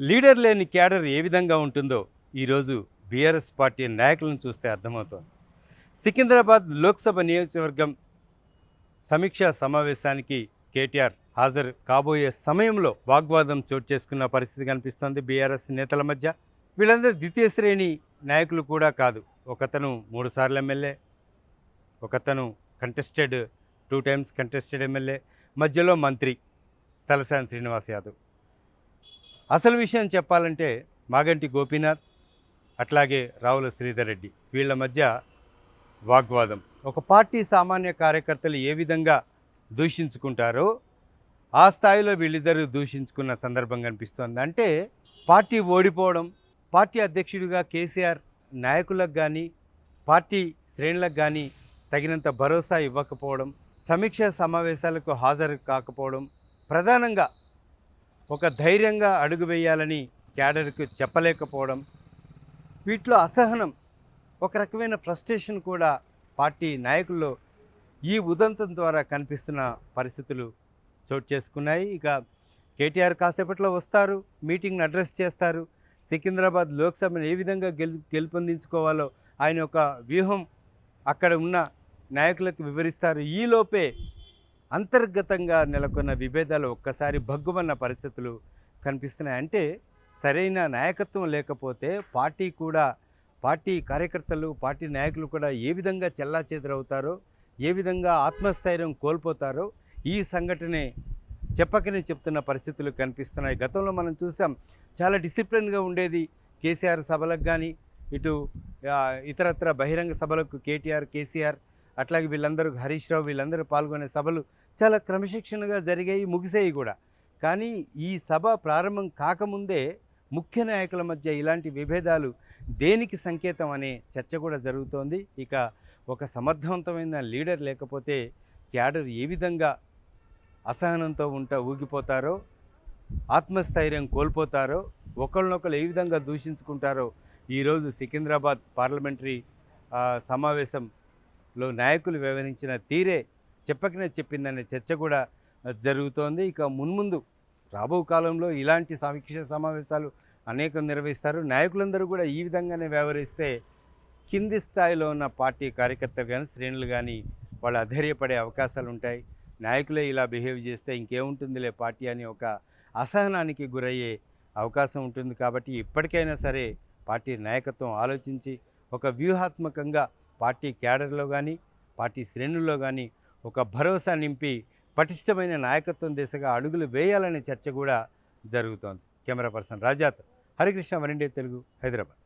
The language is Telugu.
లీడర్ లేని క్యాడర్ ఏ విధంగా ఉంటుందో ఈరోజు బీఆర్ఎస్ పార్టీ నాయకులను చూస్తే అర్థమవుతోంది. సికింద్రాబాద్ లోక్సభ నియోజకవర్గం సమీక్షా సమావేశానికి కేటీఆర్ హాజరు. కాబోయే సమయంలో వాగ్వాదం చోటు చేసుకున్న పరిస్థితి కనిపిస్తోంది బీఆర్ఎస్ నేతల మధ్య. వీళ్ళందరూ ద్వితీయ శ్రేణి నాయకులు కూడా కాదు. ఒకతను మూడుసార్లు ఎమ్మెల్యే ఒకతను contested two times contested MLA మధ్యలో మంత్రి తలసాని శ్రీనివాస్ యాదవ్. అసలు విషయం చెప్పాలంటే మాగంటి గోపీనాథ్ అట్లాగే రావుల శ్రీధర్ రెడ్డి వీళ్ళ మధ్య వాగ్వాదం. ఒక పార్టీ సామాన్య కార్యకర్తలు ఏ విధంగా దూషించుకుంటారో ఆ స్థాయిలో వీళ్ళిద్దరూ దూషించుకున్న సందర్భం కనిపిస్తోంది. అంటే పార్టీ ఓడిపోవడం పార్టీ అధ్యక్షుడిగా కేసీఆర్ నాయకులకు కానీ పార్టీ శ్రేణులకు కానీ తగినంత భరోసా ఇవ్వకపోవడం సమీక్షా సమావేశాలకు హాజరు కాకపోవడం ప్రధానంగా ఒక ధైర్యంగా అడుగు వేయాలని క్యాడర్కు చెప్పలేకపోవడం వీటిలో అసహనం ఒక రకమైన ఫ్రస్ట్రేషన్ కూడా పార్టీ నాయకుల్లో ఈ ఉదంతం ద్వారా కనిపిస్తున్న పరిస్థితులు చోటు చేసుకున్నాయి. ఇక కేటీఆర్ కాసేపట్లో వస్తారు మీటింగ్ని అడ్రస్ చేస్తారు. సికింద్రాబాద్ లోక్సభను ఏ విధంగా గెలు గెలుపొందించుకోవాలో ఆయన ఒక వ్యూహం అక్కడ ఉన్న నాయకులకు వివరిస్తారు. ఈలోపే అంతర్గతంగా నెలకొన్న విభేదాలు ఒక్కసారి భగ్గుమన్న పరిస్థితులు కనిపిస్తున్నాయి. అంటే సరైన నాయకత్వం లేకపోతే పార్టీ కూడా పార్టీ కార్యకర్తలు పార్టీ నాయకులు కూడా ఏ విధంగా చెల్లాచెదరవుతారో ఏ విధంగా ఆత్మస్థైర్యం కోల్పోతారో ఈ సంఘటనే చెప్పకనే చెప్తున్న పరిస్థితులు కనిపిస్తున్నాయి. గతంలో మనం చూసాం చాలా డిసిప్లిన్గా ఉండేది కేసీఆర్ సభలకు కానీ ఇటు ఇతరత్ర బహిరంగ సభలకు కేటీఆర్ కేసీఆర్ అట్లాగే వీళ్ళందరూ హరీష్ రావు వీళ్ళందరూ పాల్గొనే సభలు చాలా క్రమశిక్షణగా జరిగాయి ముగిసాయి కూడా. కానీ ఈ సభ ప్రారంభం కాకముందే ముఖ్య నాయకుల మధ్య ఇలాంటి విభేదాలు దేనికి సంకేతం అనే చర్చ కూడా జరుగుతోంది. ఇక ఒక సమర్థవంతమైన లీడర్ లేకపోతే క్యాడర్ ఏ విధంగా అసహనంతో ఉంటా ఊగిపోతారో ఆత్మస్థైర్యం కోల్పోతారో ఒకళ్ళనొకరు ఏ విధంగా దూషించుకుంటారో ఈరోజు సికింద్రాబాద్ పార్లమెంటరీ సమావేశంలో నాయకులు వివరించిన తీరే చెప్పకనే చెప్పిందనే చర్చ కూడా జరుగుతోంది. ఇక మున్ముందు రాబో కాలంలో ఇలాంటి సమీక్ష సమావేశాలు అనేకం నిర్వహిస్తారు. నాయకులందరూ కూడా ఈ విధంగానే వ్యవహరిస్తే కింది స్థాయిలో ఉన్న పార్టీ కార్యకర్తలు కానీ శ్రేణులు కానీ వాళ్ళు అధైర్యపడే అవకాశాలు ఉంటాయి. నాయకులే ఇలా బిహేవ్ చేస్తే ఇంకేముంటుందిలే పార్టీ అని ఒక అసహనానికి గురయ్యే అవకాశం ఉంటుంది. కాబట్టి ఇప్పటికైనా సరే పార్టీ నాయకత్వం ఆలోచించి ఒక వ్యూహాత్మకంగా పార్టీ క్యాడర్లో కానీ పార్టీ శ్రేణుల్లో కానీ ఒక భరోసా నింపి పటిష్టమైన నాయకత్వం దిశగా అడుగులు వేయాలనే చర్చ కూడా జరుగుతోంది. కెమెరా పర్సన్ రాజాత్ హరికృష్ణ వరండే తెలుగు హైదరాబాద్.